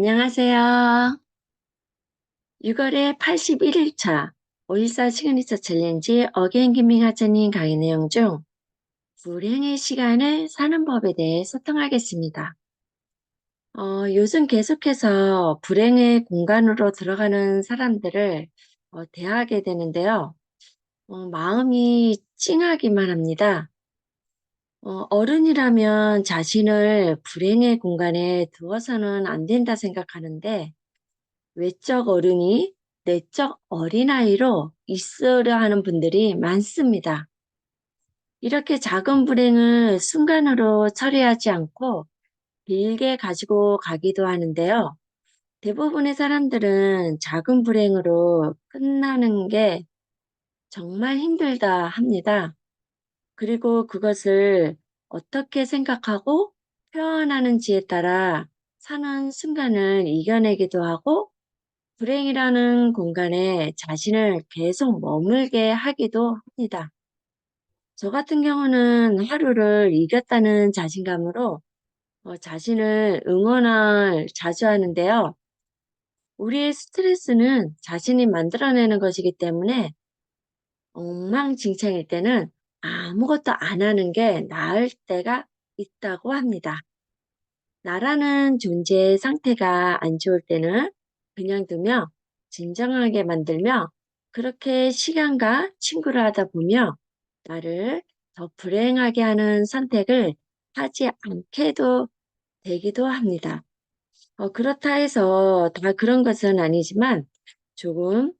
안녕하세요. 6월의 81일차 514 시그니처 챌린지 어게인 김밍 하자님 강의 내용 중 불행의 시간을 사는 법에 대해 소통하겠습니다. 어, 요즘 계속해서 불행의 공간으로 들어가는 사람들을 어, 대하게 되는데요. 어, 마음이 찡하기만 합니다. 어, 어른이라면 자신을 불행의 공간에 두어서는 안 된다 생각하는데 외적 어른이 내적 어린아이로 있으려 하는 분들이 많습니다. 이렇게 작은 불행을 순간으로 처리하지 않고 길게 가지고 가기도 하는데요. 대부분의 사람들은 작은 불행으로 끝나는 게 정말 힘들다 합니다. 그리고 그것을 어떻게 생각하고 표현하는지에 따라 사는 순간을 이겨내기도 하고 불행이라는 공간에 자신을 계속 머물게 하기도 합니다. 저 같은 경우는 하루를 이겼다는 자신감으로 어, 자신을 응원을 자주 하는데요. 우리의 스트레스는 자신이 만들어내는 것이기 때문에 엉망진창일 때는 아무것도 안 하는 게 나을 때가 있다고 합니다. 나라는 존재의 상태가 안 좋을 때는 그냥 두며 진정하게 만들며 그렇게 시간과 친구를 하다 보며 나를 더 불행하게 하는 선택을 하지 않게도 되기도 합니다. 어, 그렇다 해서 다 그런 것은 아니지만 조금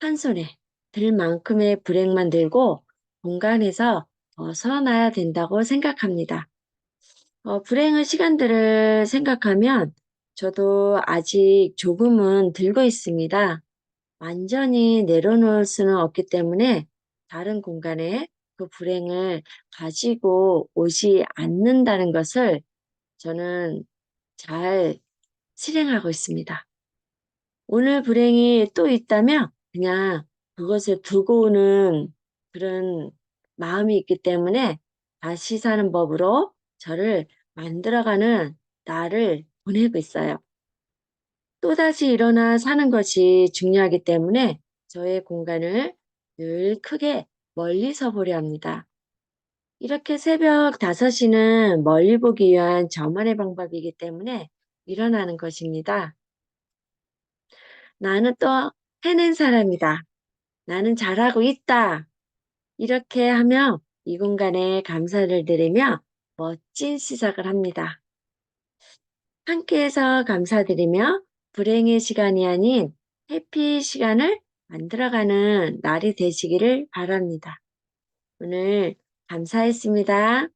한 손에 들 만큼의 불행만 들고 공간에서 벗어나야 된다고 생각합니다. 어, 불행의 시간들을 생각하면 저도 아직 조금은 들고 있습니다. 완전히 내려놓을 수는 없기 때문에 다른 공간에 그 불행을 가지고 오지 않는다는 것을 저는 잘 실행하고 있습니다. 오늘 불행이 또 있다면 그냥 그것을 두고 오는 그런 마음이 있기 때문에 다시 사는 법으로 저를 만들어가는 나를 보내고 있어요. 또다시 일어나 사는 것이 중요하기 때문에 저의 공간을 늘 크게 멀리서 보려 합니다. 이렇게 새벽 5시는 멀리 보기 위한 저만의 방법이기 때문에 일어나는 것입니다. 나는 또 해낸 사람이다. 나는 잘하고 있다. 이렇게 하며 이 공간에 감사를 드리며 멋진 시작을 합니다. 함께해서 감사드리며 불행의 시간이 아닌 해피 시간을 만들어가는 날이 되시기를 바랍니다. 오늘 감사했습니다.